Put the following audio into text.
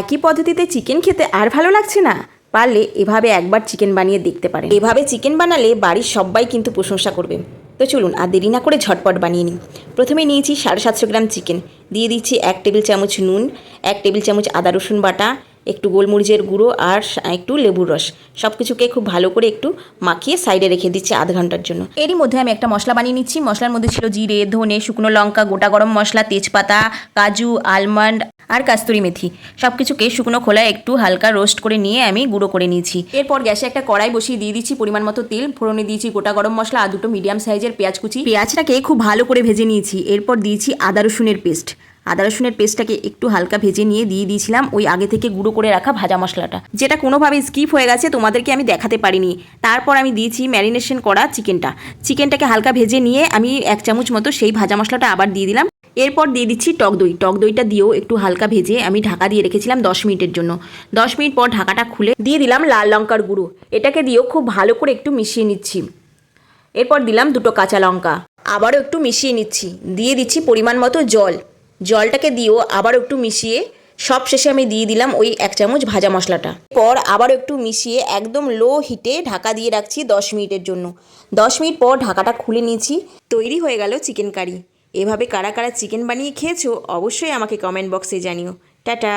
একই পদ্ধতিতে চিকেন খেতে আর ভালো লাগছে না। পারলে এভাবে একবার চিকেন বানিয়ে দেখতে পারেন। এভাবে চিকেন বানালে বাড়ির সবাই কিন্তু প্রশংসা করবে। তো চলুন আর দেরি না করে ঝটপট বানিয়ে নিই। প্রথমে নিয়েছি সাড়ে সাতশো গ্রাম চিকেন দিয়ে দিচ্ছি এক টেবিল চামচ নুন, এক টেবিল চামচ আদা রসুন বাটা, একটু গোলমরিচের গুঁড়ো আর একটু লেবুর রস। সব কিছুকে খুব ভালো করে একটু মাখিয়ে সাইডে রেখে দিচ্ছি আধ ঘণ্টার জন্য। এরই মধ্যে আমি একটা মশলা বানিয়ে নিচ্ছি। মশলার মধ্যে ছিল জিরে, ধনে, শুকনো লঙ্কা, গোটা গরম মশলা, তেজপাতা, কাজু আলমন্ড আর কাস্তুরি মেথি। সব কিছুকে শুকনো খোলায় একটু হালকা রোস্ট করে নিয়ে আমি গুঁড়ো করে নিয়েছি। এরপর গ্যাসে একটা কড়াই বসিয়ে দিয়ে দিচ্ছি পরিমাণ মতো তেল। ফোড়নে দিয়েছি গোটা গরম মশলা আর দুটো মিডিয়াম সাইজের পেঁয়াজ কুচি। পেঁয়াজটাকে খুব ভালো করে ভেজে নিয়েছি। এরপর দিয়েছি আদা রসুনের পেস্ট। আদা রসুনের পেস্টটাকে একটু হালকা ভেজে নিয়ে দিয়ে দিয়েছিলাম ওই আগে থেকে গুঁড়ো করে রাখা ভাজা মশলাটা। যেটা কোনোভাবে স্কিপ হয়ে গেছে, তোমাদেরকে আমি দেখাতে পারিনি। তারপর আমি দিয়েছি ম্যারিনেশন করা চিকেনটা চিকেনটাকে হালকা ভেজে নিয়ে আমি এক চামচ মতো সেই ভাজা মশলাটা আবার দিয়ে দিলাম। এরপর দিয়ে দিচ্ছি টক দই। টক দইটা দিয়েও একটু হালকা ভেজে আমি ঢাকা দিয়ে রেখেছিলাম দশ মিনিটের জন্য। দশ মিনিট পর ঢাকাটা খুলে দিয়ে দিলাম লাল লঙ্কার গুঁড়ো। এটাকে দিয়েও খুব ভালো করে একটু মিশিয়ে নিচ্ছি। এরপর দিলাম দুটো কাঁচা লঙ্কা। আবারও একটু মিশিয়ে নিচ্ছি। দিয়ে দিচ্ছি পরিমাণ মতো জল। জলটাকে দিয়েও আবারও একটু মিশিয়ে সব শেষে আমি দিয়ে দিলাম ওই এক চামচ ভাজা মশলাটা। পর আবারও একটু মিশিয়ে একদম লো হিটে ঢাকা দিয়ে রাখছি দশ মিনিটের জন্য। দশ মিনিট পর ঢাকাটা খুলে নিয়েছি। তৈরি হয়ে গেল চিকেন কারি। এভাবে কারা কারা চিকেন বানিয়ে খেয়েছো অবশ্যই আমাকে কমেন্ট বক্সে জানিও। টাটা।